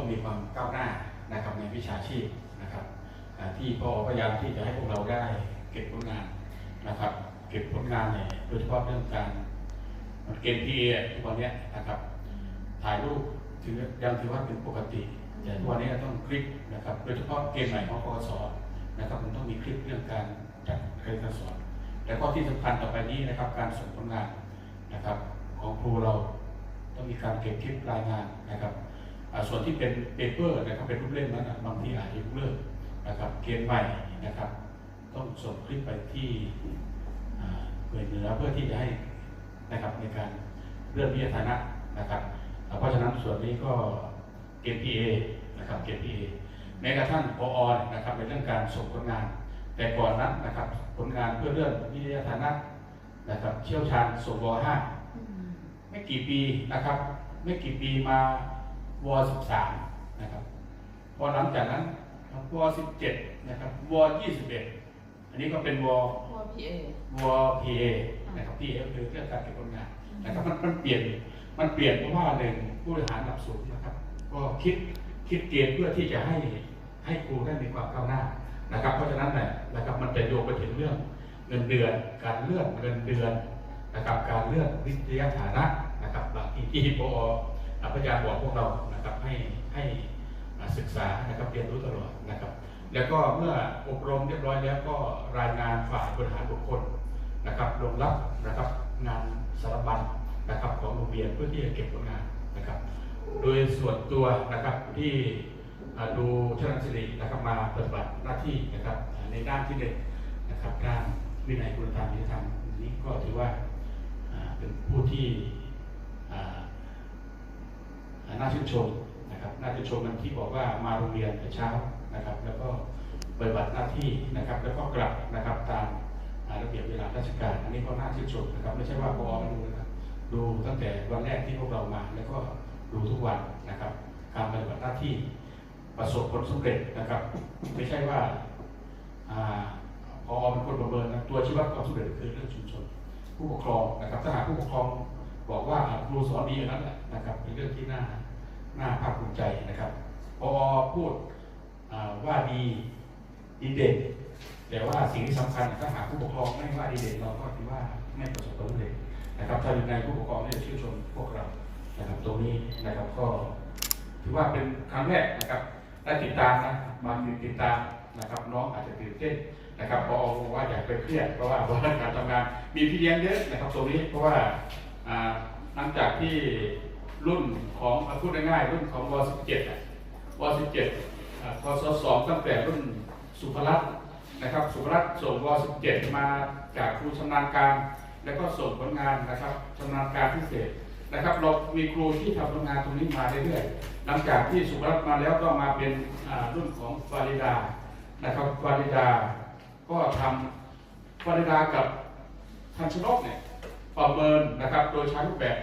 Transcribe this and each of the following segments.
ต้องมีความก้าวหน้านะครับในวิชาชีพนะครับที่พอพยายามที่จะให้พวกเราได้เก็บผลงานนะครับ เก็บผลงานเนี่ยโดยเฉพาะเรื่องการเกณฑ์พีเอทุกวันนี้นะครับ ถ่ายรูปถือยังถือว่าเป็นปกติแต่ทุกวันนี้ต้องคลิปนะครับ โดยเฉพาะเกณฑ์ใหม่ของกสนะครับมันต้องมีคลิปเรื่องการจัดเรียนการสอนแล้วก็ที่สำคัญต่อไปนี้นะครับ การส่งผลงานนะครับ ของครูเราต้องมีการเก็บคลิปรายงานนะครับ ส่วนที่เป็นเปเปอร์นะครับเป็นรูปเล่มนั้นนะบางทีอาจจะยกเลิกนะครับเกณฑ์ใหม่นะครับ ต้องส่งคลิปไปที่อ่าหน่วยเหนือเพื่อที่จะให้นะครับในการเลื่อนวิทยาฐานะนะครับอ่าเพราะฉะนั้นส่วนนี้ก็เกณฑ์ PA นะครับเกณฑ์ PA แม้กระทั่งปอนะครับในเรื่องการส่งผลงาน แต่ก่อนนั้นนะครับผลงานเพื่อเลื่อนวิทยาฐานะนะครับเชี่ยวชาญส่งวห้าไม่กี่ปีนะครับ ไม่กี่ปีมา ว13นะครับพอหลังจากนั้นว17นะครับว21 อันนี้ก็เป็นวพอพีเอว PA นะครับ PA ก็คือเรื่องการเก็บผลงานนะครับมันมันเปลี่ยนมันเปลี่ยนเพราะว่าหนึ่งผู้บริหารระดับสูงนะครับ ก็คิดคิดเกณฑ์เพื่อที่จะให้ให้ครูได้มีความก้าวหน้านะครับ เพราะฉะนั้นเนี่ยนะครับมันจะโยงไปถึงเรื่องเงินเดือน การเลื่อนเงินเดือนนะครับการเลื่อนวิทยาฐานะนะครับบางทีที่ปอพยายามบอกพวกเรา นะครับให้ให้ศึกษานะครับเรียนรู้ตลอดนะครับ แล้วก็เมื่ออบรมเรียบร้อยแล้วก็รายงานฝ่ายบริหารบุคคลนะครับลงรับนะครับงานสารบัญนะครับของโรงเรียนเพื่อที่จะเก็บผลงานนะครับ โดยส่วนตัวนะครับที่ดูชนันสิรินะครับมาปฏิบัติหน้าที่นะครับในด้านที่หนึ่งนะครับด้านวินัยคุณธรรมจริยธรรมนี้ก็ถือว่าเป็นผู้ที่ น่าชื่นชมนะครับน่าชื่นชมมันที่บอกว่ามาโรงเรียนแต่เช้านะครับ แล้วก็ปฏิบัติหน้าที่นะครับ แล้วก็กลับนะครับตามระเบียบเวลาราชการ อันนี้ก็น่าชื่นชมนะครับ ไม่ใช่ว่าพอมาดูนะครับดูตั้งแต่วันแรกที่พวกเรามา แล้วก็ดูทุกวันนะครับ การปฏิบัติหน้าที่ประสบผลสำเร็จนะครับ ไม่ใช่ว่าอ่าพอเป็นคนประเมินนะตัวชี้วัดความสำเร็จคือเรื่องชุมชน ผู้ปกครองนะครับถ้าหากผู้ปกครองบอกว่าครูสอนดีอย่างนั้นแหละนะครับเป็นเรื่องที่น่า น่าภาคภูมิใจนะครับพอพูดว่าดีดีเด่นแต่ว่าสิ่งที่สำคัญถ้าหากผู้ปกครองไม่ว่าดีเด่นเราก็คิดว่าไม่ประสบความสำเร็จนะครับถ้าอยู่ในผู้ปกครองเนี่ยชื่นชมพวกเรานะครับตรงนี้นะครับก็ถือว่าเป็นครั้งแรกนะครับได้ติดตามนะมาติดตามนะครับน้องอาจจะตื่นเต้นนะครับพอบอกว่าอยากไปเครียดเพราะว่าเพราะการทำงานมีพี่เลี้ยงเยอะนะครับตรงนี้เพราะว่าอ่าหลังจากที่ รุ่นของพูดง่ายๆรุ่นของว17อะว17พศ2ตั้งแต่รุ่นสุภรัตน์นะครับ สุภรัตน์ส่งว17มาจากครูชำนาญการ แล้วก็ส่งผลงานนะครับชำนาญการพิเศษนะครับ เรามีครูที่ทำผลงานตรงนี้มาเรื่อยๆหลังจากที่สุภรัตน์มาแล้วก็มาเป็นรุ่นของฟาริดานะครับฟาริดา ก็ทำปริดากับทันชนกเนี่ยประเมินนะครับ โดยใช้รูปแบบ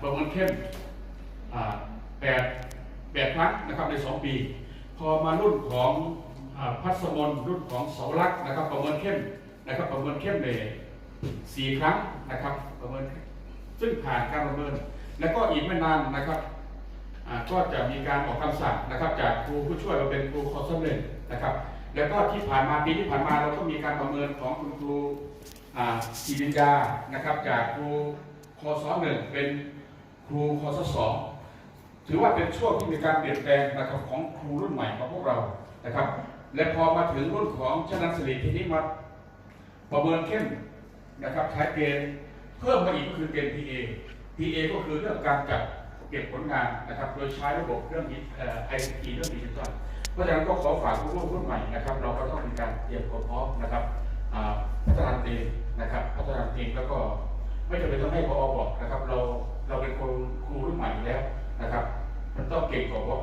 ประเมินเข้มแปดแปดครั้งนะครับในสองปี พอมารุ่นของอพัสมนรุ่นของเสาลักนะครับประเมินเข้มนะครับประเมินเข้มในสี่ครั้งนะครับประเมินซึ่งผ่านการประเมิน แล้วก็อีกไม่นานนะครับก็จะมีการออกคำสั่งนะครับ จากครูผู้ช่วยมาเป็นครูคอร์สเรียนนะครับ แล้วก็ที่ผ่านมาปีที่ผ่านมาเราก็มีการประเมินของคุณครูอ่าศิรินดานะครับ จากครู คศหนึ่งเป็นครูคศสองถือว่าเป็นช่วงที่มีการเปลี่ยนแปลงนะครับของครูรุ่นใหม่ของพวกเรานะครับ และพอมาถึงรุ่นของชนันสิริทีนี้มาประเมินเข้มนะครับใช้เกณฑ์เพิ่มมาอีกคือเกณฑ์ PA PA ก็คือเรื่องการจัดเก็บผลงานนะครับ โดยใช้ระบบเรื่องไอซีเรื่องดิจิทัลเพราะฉะนั้นก็ขอฝากผู้ร่วมรุ่นใหม่นะครับ เราก็ต้องมีการเตรียมความพร้อมนะครับอ่าพัฒนาเองนะครับพัฒนาเองแล้วก็ ไม่จำเป็นต้องให้พอบอกนะครับ เราเราเป็นคนครูรุ่นใหม่แล้วนะครับ มันต้องเก่งกว่าพอ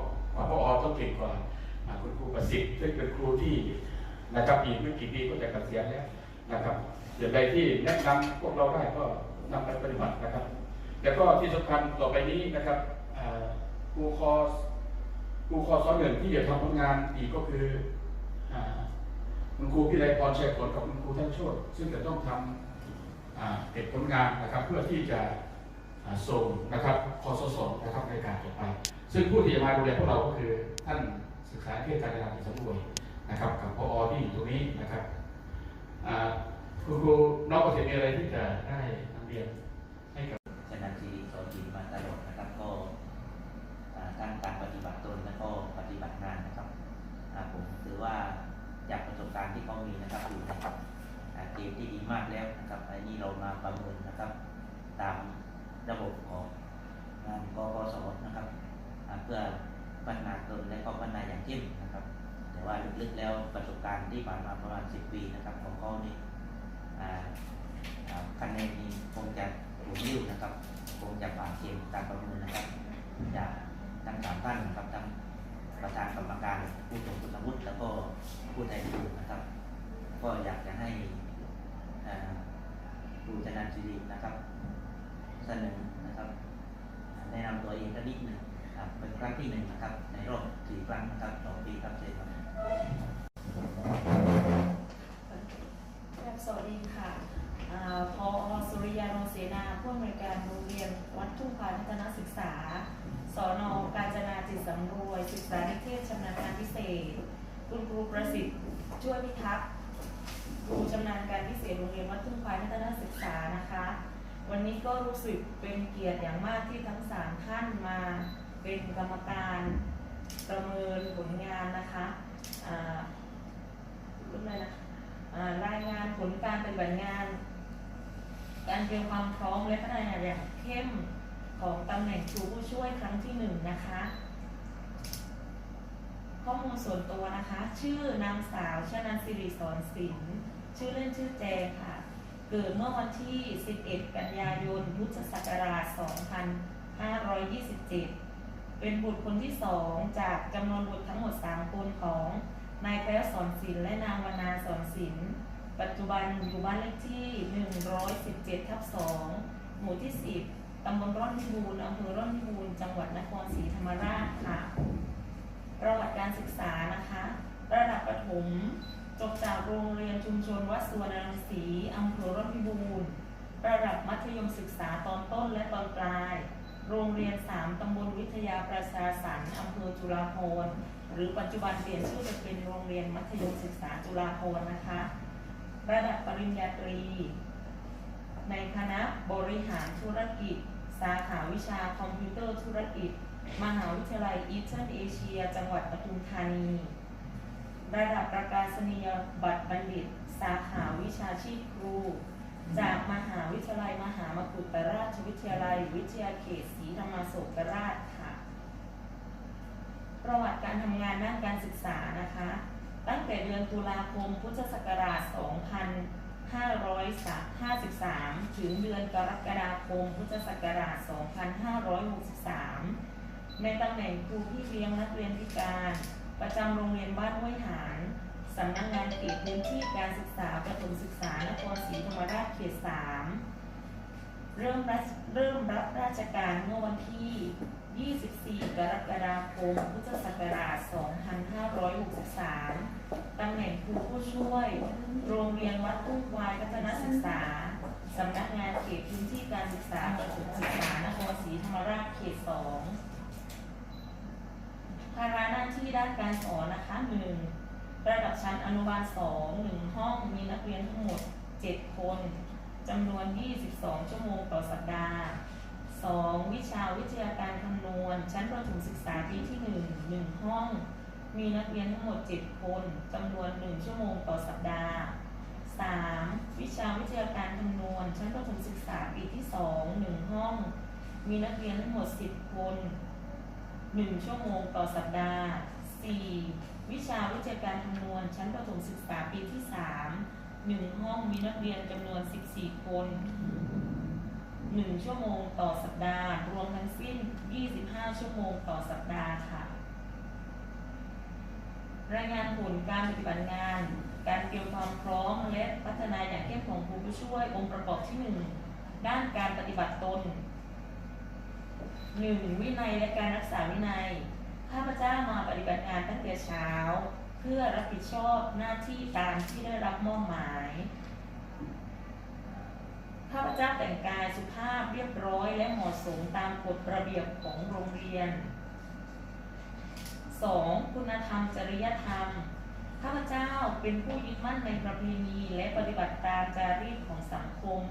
พอต้องเก่งกว่าคุณครูประสิทธิ์ซึ่งเป็นครูที่นะครับอีกไม่กี่ปีก็จะเกษียณแล้วนะครับอย่างไรที่แนะนำพวกเราได้ก็นำไปปฏิบัตินะครับ แล้วก็ที่สำคัญต่อไปนี้นะครับครูคอสครูคอร์สหนึ่งที่จะทำผลงานอีกก็คือคุณครูพิไลพรชัยผลกับคุณครูท่านโชตซึ่งจะต้องทำอ่า เก็บผลงานนะครับเพื่อที่จะส่งนะครับคอสสนะครับในการต่อไป ซึ่งผู้ที่จะมาดูแลพวกเราก็คือท่านศึกษาเทศการงานกิจสมุยนะครับกับพอที่อยู่ตรงนี้นะครับคุณครูน้องเกษตรมีอะไรที่จะได้นำเรียนให้กับ ชนะจีสอนจีมาตลอดนะครับก็อ่าทั้งการปฏิบัติตนและก็ปฏิบัติงานนะครับอ่าผมถือว่าจากประสบการณ์ที่เขามีนะครับอยู่ในอ่าเกณฑ์ที่ดีมากแล้วนะครับอันนี้เรามาประเมินนะครับ ตามระบบของงาน กกสนะครับเพื่อพัฒนาตนและก็พัฒนาอย่างเข้มนะครับ แต่ว่าลึกๆแล้วประสบการณ์ที่ผ่านมาประมาณ 10 ปีนะครับของเขานี่คะแนนนี้คงจะถูกยิ้วนะครับ คงจะผ่านเกณฑ์การประเมินนะครับจากทั้งสามท่านนะครับทั้งประธานกรรมการผู้ทรงคุณวุฒิแล้วก็ผู้แทนครูนะครับ ก็อยากจะให้ครูชนันสิรินะครับ เสนอนะครับ แนะนำตัวเองสักนิดหนึ่งครับเป็นครั้งที่หนึ่งนะครับ ในรอบสี่ครั้งนะครับต่อปีครับเชิญครับครับสวัสดีค่ะพอสุริยาโนเสนาผู้อำนวยการโรงเรียนวัดทุ่งพานพัฒนศึกษา สอนอกาญจนาจิตสำรวยศึกษานิเทศชำนาญการพิเศษ คุณครูประสิทธิ์ช่วยพิทักษ์ครูชำนาญการพิเศษโรงเรียนวัดทุ่งพานพัฒนศึกษานะคะ วันนี้ก็รู้สึกเป็นเกียรติอย่างมากที่ทั้งสามท่านมาเป็นกรรมการประเมินผลงานนะคะรุ่นอะไรนะรายงานผลการปฏิบัติงาน การเตรียมความพร้อมและพัฒนาอย่างเข้มของตำแหน่งครูผู้ช่วยครั้งที่หนึ่งนะคะ ข้อมูลส่วนตัวนะคะ ชื่อนางสาวชนันสิริสอนศิลป์ชื่อเล่นชื่อแจค่ะ เกิดเมื่อวันที่ 11 กันยายน พุทธศักราช 2527 เป็นบุตรคนที่สองจากจำนวนบุตรทั้งหมด 3 คนของนายแพ้วสอนศิลป์และนางวรรณาสอนศิลป์ปัจจุบันอยู่บ้านเลขที่ 117 ทับ 2 หมู่ที่ 10 ตำบลร่อนพิบูร์อำเภอร่อนพิบูร์จังหวัดนครศรีธรรมราชค่ะ ประวัติการศึกษานะคะ ระดับประถม จบจากโรงเรียนชุมชนวัดสุวรรณรังสีอำเภอร่อนพิบูรณ์ระดับมัธยมศึกษาตอนต้นและตอนปลาย โรงเรียน 3 ตำบลวิทยาประชาสรรค์อำเภอจุฬาภรณ์หรือปัจจุบันเปลี่ยนชื่อเป็นโรงเรียนมัธยมศึกษาจุฬาภรณ์นะคะ ระดับปริญญาตรี ในคณะบริหารธุรกิจ สาขาวิชาคอมพิวเตอร์ธุรกิจ มหาวิทยาลัยอีสเทิร์นเอเชีย จังหวัดปทุมธานี ระดับประกาศนียบัตรบัณฑิต สาขาวิชาชีพครู จากมหาวิทยาลัยมหามกุฏราชวิทยาลัย วิทยาเขตศรีธรรมโศกราชค่ะ ประวัติการทำงานด้านการศึกษานะคะ ตั้งแต่เดือนตุลาคมพุทธศักราช 2553 ถึงเดือนกรกฎาคมพุทธศักราช 2563 ในตำแหน่งครูพี่เลี้ยงนักเรียนพิการ ประจำโรงเรียนบ้านห้วยหารสำนักงานเขตพื้นที่การศึกษาประถมศึกษานครศรีธรรมราชเขต3เริ่มรับเริ่มรับราชการเมื่อวันที่ 24 กรกฎาคม พุทธศักราช 2563 ตำแหน่งครูผู้ช่วย โรงเรียนวัดทุ่งควายพัฒนศึกษา สำนักงานเขตพื้นที่การศึกษาประถมศึกษานครศรีธรรมราชเขต 2 ภาระหน้าที่ด้านการสอนนะคะ 1. ระดับชั้นอนุบาล2 1ห้องมีนักเรียนทั้งหมด 7 คนจำนวน 22 ชั่วโมงต่อสัปดาห์ 2. วิชาวิทยาการคำนวณ ชั้นประถมศึกษาปีที่ 1 1 ห้อง มีนักเรียนทั้งหมด 7 คนจำนวน 1 ชั่วโมงต่อสัปดาห์ 3. วิชาวิทยาการคำนวณ ชั้นประถมศึกษาปีที่ 2 1 ห้อง มีนักเรียนทั้งหมด 10 คน 1 ชั่วโมงต่อสัปดาห์ 4. วิชาวิทยาการคำนวณ ชั้นประถมศึกษาปีที่ 3 1 ห้องมีนักเรียนจำนวน 14 คน 1 ชั่วโมงต่อสัปดาห์ รวมทั้งสิ้น 25 ชั่วโมงต่อสัปดาห์ค่ะ รายงานผลการปฏิบัติงาน การเตรียมความพร้อมและพัฒนาอย่างเข้มของครูผู้ช่วยองค์ประกอบที่ 1 ด้านการปฏิบัติตน 1. วินัยและการรักษาวินัย ข้าพเจ้ามาปฏิบัติงานตั้งแต่เช้า เพื่อรับผิดชอบหน้าที่ตามที่ได้รับมอบหมาย ข้าพเจ้าแต่งกายสุภาพเรียบร้อยและเหมาะสมตามกฎระเบียบของโรงเรียน 2. คุณธรรมจริยธรรม ข้าพเจ้าเป็นผู้ยึดมั่นในประเพณีและปฏิบัติตามจารีตของสังคม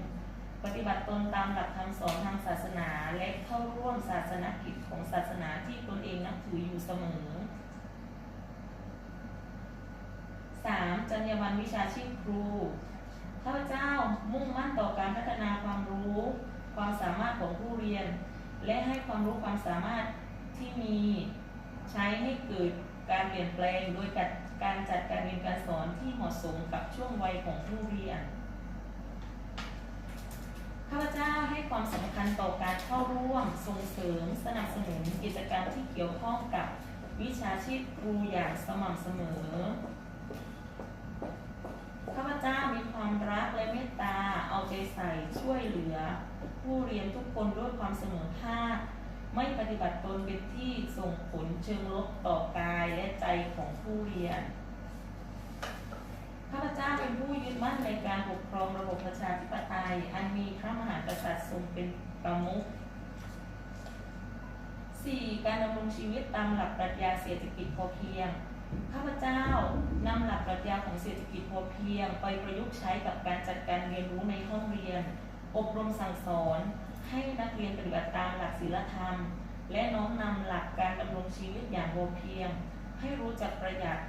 ปฏิบัติตนตามหลักคำสอนทางศาสนาและเข้าร่วมศาสนกิจของศาสนาที่ตนเองนับถืออยู่เสมอ 3. จรรยาบรรณวิชาชีพครู ข้าพเจ้ามุ่งมั่นต่อการพัฒนาความรู้ ความสามารถของผู้เรียน และให้ความรู้ความสามารถที่มีใช้ให้เกิดการเปลี่ยนแปลงโดยการจัดการเรียนการสอนที่เหมาะสมกับช่วงวัยของผู้เรียน ข้าพเจ้าให้ความสำคัญต่อการเข้าร่วมส่งเสริม สนับสนุนกิจกรรมที่เกี่ยวข้องกับวิชาชีพครูอย่างสม่ำเสมอ ข้าพเจ้ามีความรักและเมตตาเอาใจใส่ช่วยเหลือ ผู้เรียนทุกคนด้วยความเสมอภาคไม่ปฏิบัติตนเป็นที่ส่งผลเชิงลบต่อกายและใจของผู้เรียน ข้าพเจ้าเป็นผู้ยึดมั่นในการปกครองระบบประชาธิปไตย อันมีพระมหากษัตริย์ทรงเป็นประมุข 4. การดำรงชีวิตตามหลักปรัชญาเศรษฐกิจพอเพียง ข้าพเจ้านำหลักปรัชญาของเศรษฐกิจพอเพียง ไปประยุกต์ใช้กับการจัดการเรียนรู้ในห้องเรียน อบรมสั่งสอน ให้นักเรียนปฏิบัติตามหลักศีลธรรม และน้อมนำหลักการดำรงชีวิตอย่างพอเพียง ให้รู้จักประหยัด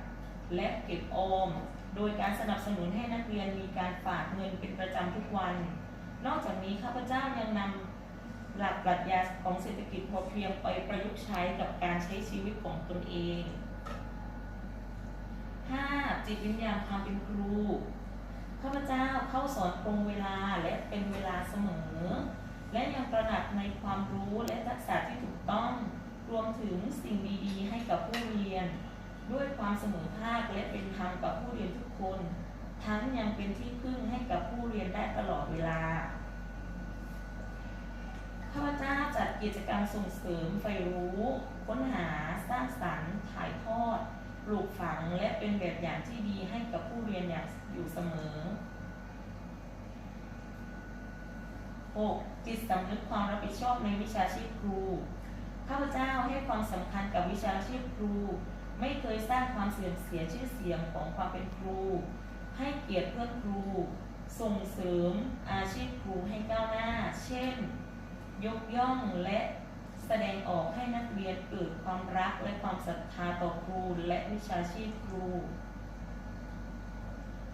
และเก็บออม โดยการสนับสนุนให้นักเรียนมีการฝากเงินเป็นประจำทุกวัน นอกจากนี้ข้าพเจ้ายังนำหลักปรัชญาของเศรษฐกิจพอเพียงไปประยุกต์ใช้กับการใช้ชีวิตของตนเอง 5. จิตวิญญาณความเป็นครูข้าพเจ้าเข้าสอนตรงเวลาและเป็นเวลาเสมอ และยังตระหนักในความรู้และทักษะที่ถูกต้อง รวมถึงสิ่งดีๆให้กับผู้เรียน ด้วยความเสมอภาคและเป็นธรรมกับผู้เรียนทุกคน ทั้งยังเป็นที่พึ่งให้กับผู้เรียนได้ตลอดเวลาข้าพเจ้าจัดกิจกรรมส่งเสริมใฝ่รู้ ค้นหา สร้างสรรค์ ถ่ายทอด ปลูกฝัง และเป็นแบบอย่างที่ดีให้กับผู้เรียนอย่างอยู่เสมอ 6. จิตสำนึกความรับผิดชอบในวิชาชีพครู ข้าพเจ้าให้ความสำคัญกับวิชาชีพครู ไม่เคยสร้างความเสื่อมเสียชื่อเสียงของความเป็นครู ให้เกียรติเพื่อนครู ส่งเสริมอาชีพครูให้ก้าวหน้า เช่น ยกย่องและแสดงออกให้นักเรียนเกิดความรักและความศรัทธาต่อครูและวิชาชีพครู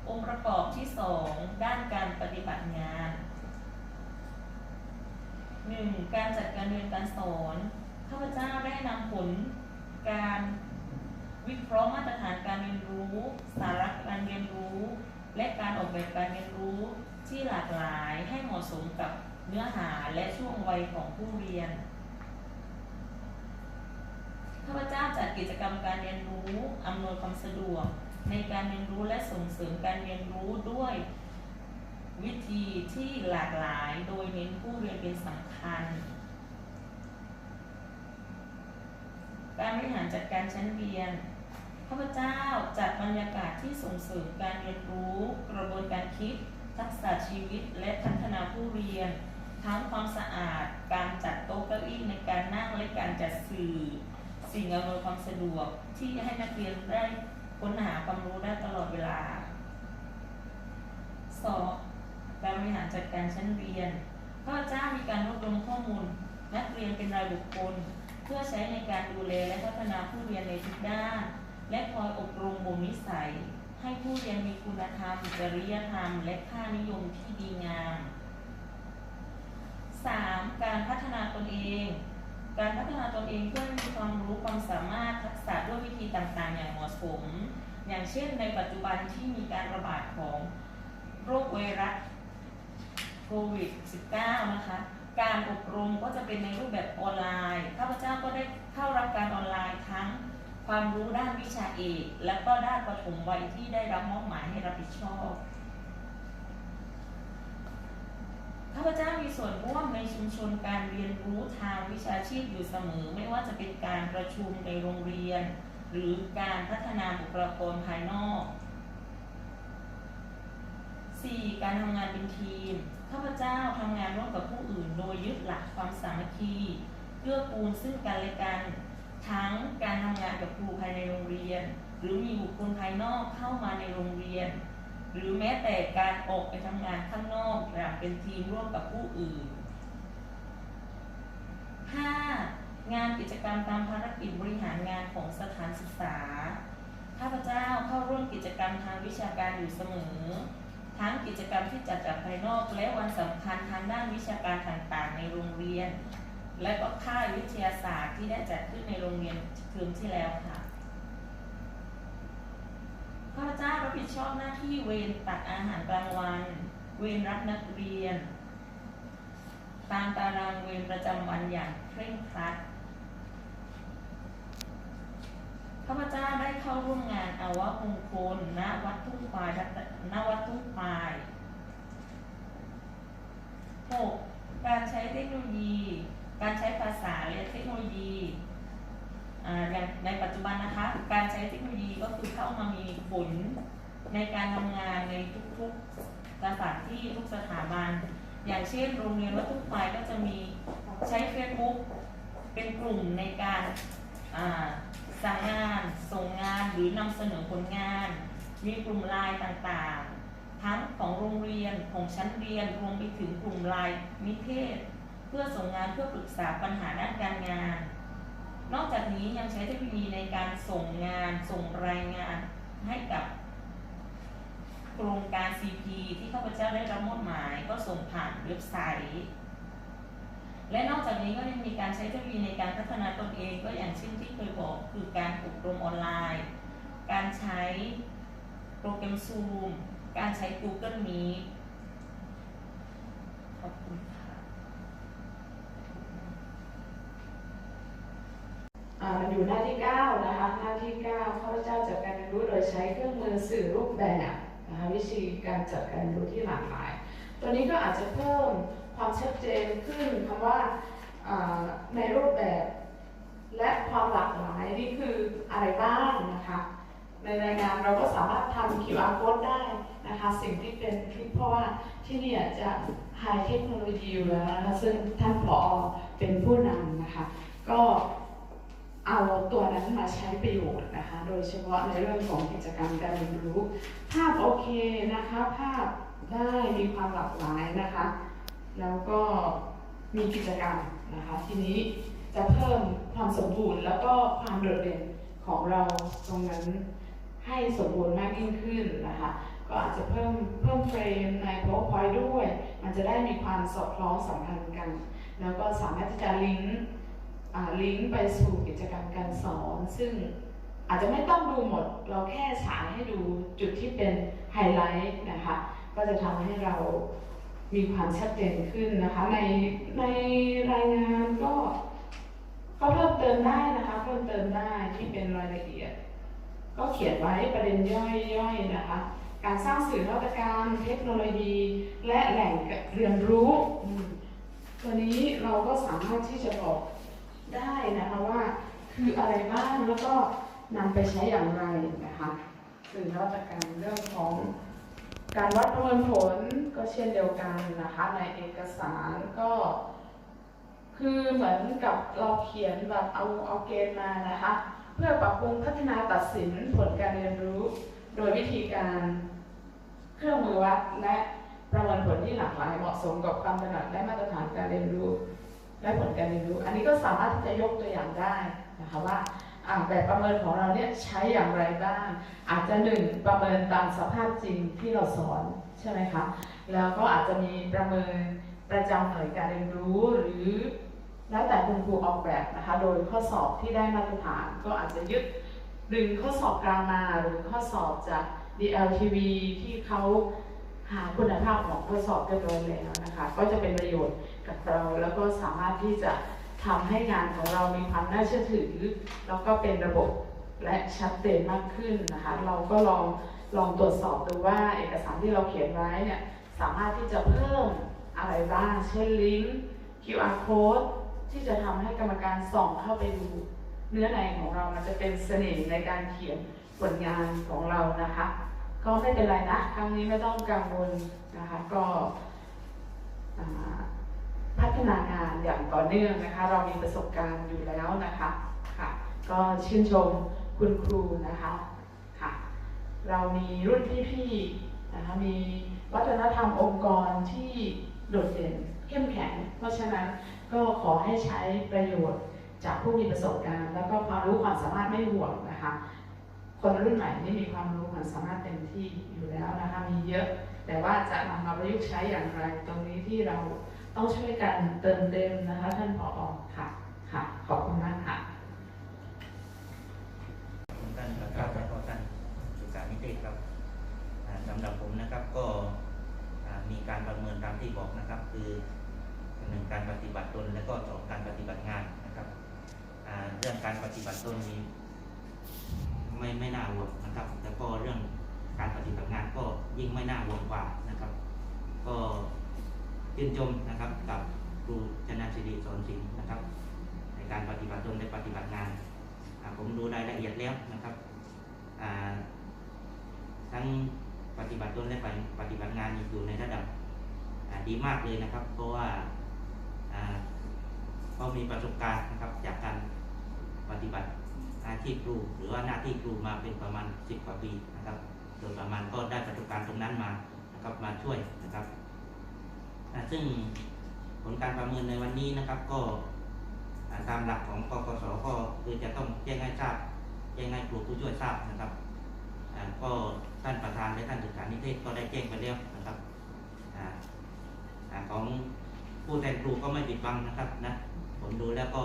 องค์ประกอบที่ 2 ด้านการปฏิบัติงาน 1. การจัดการเรียนการสอน ข้าพเจ้าได้นำผลการ วิเคราะห์มาตรฐานการเรียนรู้ สาระการเรียนรู้ และการออกแบบการเรียนรู้ที่หลากหลายให้เหมาะสมกับเนื้อหาและช่วงวัยของผู้เรียนข้าพเจ้าจัดกิจกรรมการเรียนรู้อำนวยความสะดวก ในการเรียนรู้และส่งเสริมการเรียนรู้ด้วย วิธีที่หลากหลายโดยเน้นผู้เรียนเป็นสำคัญ การบริหารจัดการชั้นเรียน ข้าพเจ้าจัดบรรยากาศที่ส่งเสริมการเรียนรู้ กระบวนการคิด ทักษะชีวิต และพัฒนาผู้เรียน ทั้งความสะอาด การจัดโต๊ะเก้าอี้ในการนั่งและการจัดสื่อ สิ่งอำนวยความสะดวกที่ให้นักเรียนได้ค้นหาความรู้ได้ตลอดเวลา 2. การบริหารจัดการชั้นเรียนข้าพเจ้ามีการรวบรวมข้อมูล นักเรียนเป็นรายบุคคล เพื่อใช้ในการดูแลและพัฒนาผู้เรียนในทุกด้าน และคอยอบรมบ่มนิสัย ให้ผู้เรียนมีคุณธรรมจริยธรรม และค่านิยมที่ดีงาม 3. การพัฒนาตนเอง การพัฒนาตนเองเพื่อมีความรู้ความสามารถทักษะด้วยวิธีต่างๆ อย่างเหมาะสม อย่างเช่นในปัจจุบันที่มีการระบาดของโรคไวรัสโควิด -19 นะคะ การอบรมก็จะเป็นในรูปแบบออนไลน์ ข้าพเจ้าก็ได้เข้ารับการออนไลน์ทั้ง ความรู้ด้านวิชาเอกและก็ด้านปฐมวัยที่ได้รับมอบหมายให้รับผิดชอบข้าพเจ้ามีส่วนร่วมในชุมชนการเรียนรู้ทางวิชาชีพอยู่เสมอ ไม่ว่าจะเป็นการประชุมในโรงเรียน หรือการพัฒนาบุคลากรภายนอก 4. การทำงานเป็นทีม ข้าพเจ้าทำงานร่วมกับผู้อื่น โดยยึดหลักความสามัคคีเกื้อกูลซึ่งกันและกัน ทั้งการทำงานกับครูภายในโรงเรียน หรือมีบุคคลภายนอกเข้ามาในโรงเรียน หรือแม้แต่การออกไปทำงานข้างนอกอย่างเป็นทีมร่วมกับผู้อื่น 5. งานกิจกรรมตามภารกิจบริหารงานของสถานศึกษา ข้าพเจ้าเข้าร่วมกิจกรรมทางวิชาการอยู่เสมอ ทั้งกิจกรรมที่จัดจากภายนอกและวันสำคัญทางด้านวิชาการต่างๆ ในโรงเรียน และก็ค่ายวิทยาศาสตร์ที่ได้จัดขึ้นในโรงเรียนเทอมที่แล้วค่ะข้าพเจ้ารับผิดชอบหน้าที่เวรตักอาหารกลางวัน เวรรับนักเรียน ตามตารางเวรประจำวันอย่างเคร่งครัดข้าพเจ้าได้เข้าร่วมงานอาวะมงคลณวัดทุ่งควายณวัดทุ่งควาย 6. การใช้เทคโนโลยี การใช้ภาษาและเทคโนโลยีอ่าอย่างในปัจจุบันนะคะ การใช้เทคโนโลยีก็คือเข้ามามีผลในการทำงานในทุกๆสถานที่ทุกสถาบัน อย่างเช่นโรงเรียนวัดทุ่งควายก็จะมีใช้ Facebook เป็นกลุ่มในการอ่าสั่งงาน ส่งงานหรือนำเสนอผลงาน มีกลุ่มไลน์ต่างๆ ทั้งของโรงเรียนของชั้นเรียนรวมไปถึงกลุ่มไลน์นิเทศ พื่อส่งงานเพื่อปรึกษาปัญหาด้านการงาน นอกจากนี้ยังใช้เทคโนโลยีในการส่งงานส่งรายงานให้กับโครงการ CP ที่ข้าพเจ้าได้รับมอบหมายก็ส่งผ่านเว็บไซต์ และนอกจากนี้ก็ยังมีการใช้เทคโนโลยีในการพัฒนาตนเองก็อย่างเช่นที่เคยบอกคือการอบรมออนไลน์ การใช้โปรแกรม Zoom การใช้ Google Meet ขอบคุณค่ะ อ่ามันอยู่หน้าที่ 9 นะคะ หน้าที่ 9 ข้าพเจ้าจัดการเรียนรู้โดยใช้เครื่องมือสื่อรูปแบบนะคะวิธีการจัดการเรียนรู้ที่หลากหลาย ตัวนี้ก็อาจจะเพิ่มความชัดเจนขึ้นคำว่าอ่าในรูปแบบ และความหลากหลายนี่คืออะไรบ้างนะคะ ในรายงานเราก็สามารถทำ QR code ได้นะคะ สิ่งที่เป็นคลิปเพราะว่าที่นี่จะไฮเทคโนโลยีอยู่แล้วนะคะซึ่งท่านผอเป็นผู้นำนะคะ ก็ เอาตัวนั้นมาใช้ประโยชน์นะคะ โดยเฉพาะในเรื่องของกิจกรรมการเรียนรู้ ภาพโอเคนะคะ ภาพได้มีความหลากหลายนะคะ แล้วก็มีกิจกรรมนะคะ ทีนี้จะเพิ่มความสมบูรณ์ แล้วก็ความโดดเด่นของเราตรงนั้นให้สมบูรณ์มากยิ่งขึ้นนะคะ ก็อาจจะเพิ่มเพิ่มเฟรมใน PowerPoint ด้วย มันจะได้มีความสอดคล้องสัมพันธ์กัน แล้วก็สามารถที่จะลิงก์ ลิงก์ไปสู่กิจกรรมการสอน ซึ่งอาจจะไม่ต้องดูหมด เราแค่ฉายให้ดูจุดที่เป็นไฮไลท์นะคะ ก็จะทำให้เรามีความชัดเจนขึ้นนะคะ ในในรายงานก็ก็เพิ่มเติมได้นะคะ เพิ่มเติมได้ที่เป็นรายละเอียด ก็เขียนไว้ประเด็นย่อยๆนะคะ การสร้างสื่อนวัตกรรม เทคโนโลยี และแหล่งเรียนรู้ตัวนี้เราก็สามารถที่จะบอก ได้นะคะว่าคืออะไรบ้างแล้วก็นำไปใช้อย่างไรนะคะสื่อนวัตกรรมเรื่องของการวัดประเมินผลก็เช่นเดียวกันนะคะ ในเอกสารก็ คือเหมือนกับเราเขียนแบบเอาเอาเกณฑ์มานะคะ เพื่อปรับปรุงพัฒนาตัดสินผลการเรียนรู้ โดยวิธีการเครื่องมือวัดและประเมินผลที่หลากหลายเหมาะสมกับความถนัดและมาตรฐานการเรียนรู้ และผลการเรียนรู้ อันนี้ก็สามารถที่จะยกตัวอย่างได้นะคะว่าอ่าแบบประเมินของเราเนี่ยใช้อย่างไรบ้าง อาจจะหนึ่งประเมินตามสภาพจริงที่เราสอนใช่ไหมคะ แล้วก็อาจจะมีประเมินประจำหน่วยการเรียนรู้หรือแล้วแต่คุณครูออกแบบนะคะ โดยข้อสอบที่ได้มาตรฐานก็อาจจะยึดดึงข้อสอบกลางมาหรือข้อสอบจาก DLTV ที่เขาหาคุณภาพของข้อสอบเรียบร้อยแล้วนะคะ ก็จะเป็นประโยชน์ กับเรา แล้วก็สามารถที่จะทำให้งานของเรามีความน่าเชื่อถือ แล้วก็เป็นระบบและชัดเจนมากขึ้นนะคะ เราก็ลองลองตรวจสอบดูว่าเอกสารที่เราเขียนไว้เนี่ยสามารถที่จะเพิ่มอะไรบ้าง เช่นลิงก์ QR code ที่จะทำให้กรรมการส่องเข้าไปดูเนื้อในของเรามันจะเป็นเสน่ห์ในการเขียนผลงานของเรานะคะ ก็ไม่เป็นไรนะ ครั้งนี้ไม่ต้องกังวลนะคะ ก็ พัฒนางานอย่างต่อเนื่องนะคะ เรามีประสบการณ์อยู่แล้วนะคะค่ะก็ชื่นชมคุณครูนะคะค่ะเรามีรุ่นพี่ๆนะคะมีวัฒนธรรมองค์กรที่โดดเด่นเข้มแข็ง เพราะฉะนั้นก็ขอให้ใช้ประโยชน์จากผู้มีประสบการณ์ แล้วก็ความรู้ความสามารถไม่ห่วงนะคะ คนรุ่นใหม่นี่มีความรู้ความสามารถเต็มที่อยู่แล้วนะคะมีเยอะ แต่ว่าจะนำมาประยุกต์ใช้อย่างไร ตรงนี้ที่เรา ต้องช่วยกันเติมเต็มนะคะ ท่านผอค่ะค่ะ ขอบคุณมากค่ะขอบคุณท่านประธานและก็ท่านศึกษานิเทศครับอ่าสำหรับผมนะครับก็อ่ามีการประเมินตามที่บอกนะครับ คือหนึ่งการปฏิบัติตนและก็สองการปฏิบัติงานนะครับอ่าเรื่องการปฏิบัติตนนี้ไม่ไม่น่าห่วงนะครับแล้วก็เรื่องการปฏิบัติงานก็ยิ่งไม่น่าห่วงกว่านะครับ ก็ ชื่นชมนะครับกับครูชนะศิริสอนศิลป์นะครับ ในการปฏิบัติตนและปฏิบัติงานผมดูรายละเอียดแล้วนะครับทั้งปฏิบัติตนและปฏิบัติงานอยู่ในระดับดีมากเลยนะครับ เพราะว่าอ่าเขามีประสบการณ์นะครับจากการปฏิบัติอาชีพครู หรือว่าหน้าที่ครูมาเป็นประมาณสิบกว่าปีนะครับ โดยประมาณก็ได้ประสบการณ์ตรงนั้นมานะครับมาช่วยนะครับ ซึ่งผลการประเมินในวันนี้นะครับ ก็ตามหลักของกกสก็คือจะต้องแจ้งให้ทราบแจ้งให้ครูผู้ช่วยทราบนะครับก็ท่านประธานและท่านศึกษานิเทศก็ได้แจ้งไปแล้วนะครับอของผู้แทนครูก็ไม่ปิดบังนะครับนะผมดูแล้วก็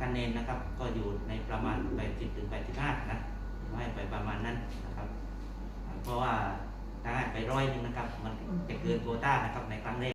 คะแนนนะครับก็อยู่ในประมาณ 80ถึง85 นะให้ไปประมาณนั้นนะครับ เพราะว่า ได้ไปร้อยหนึ่งนะครับ มันจะเกินโควต้านะครับในครั้งแรก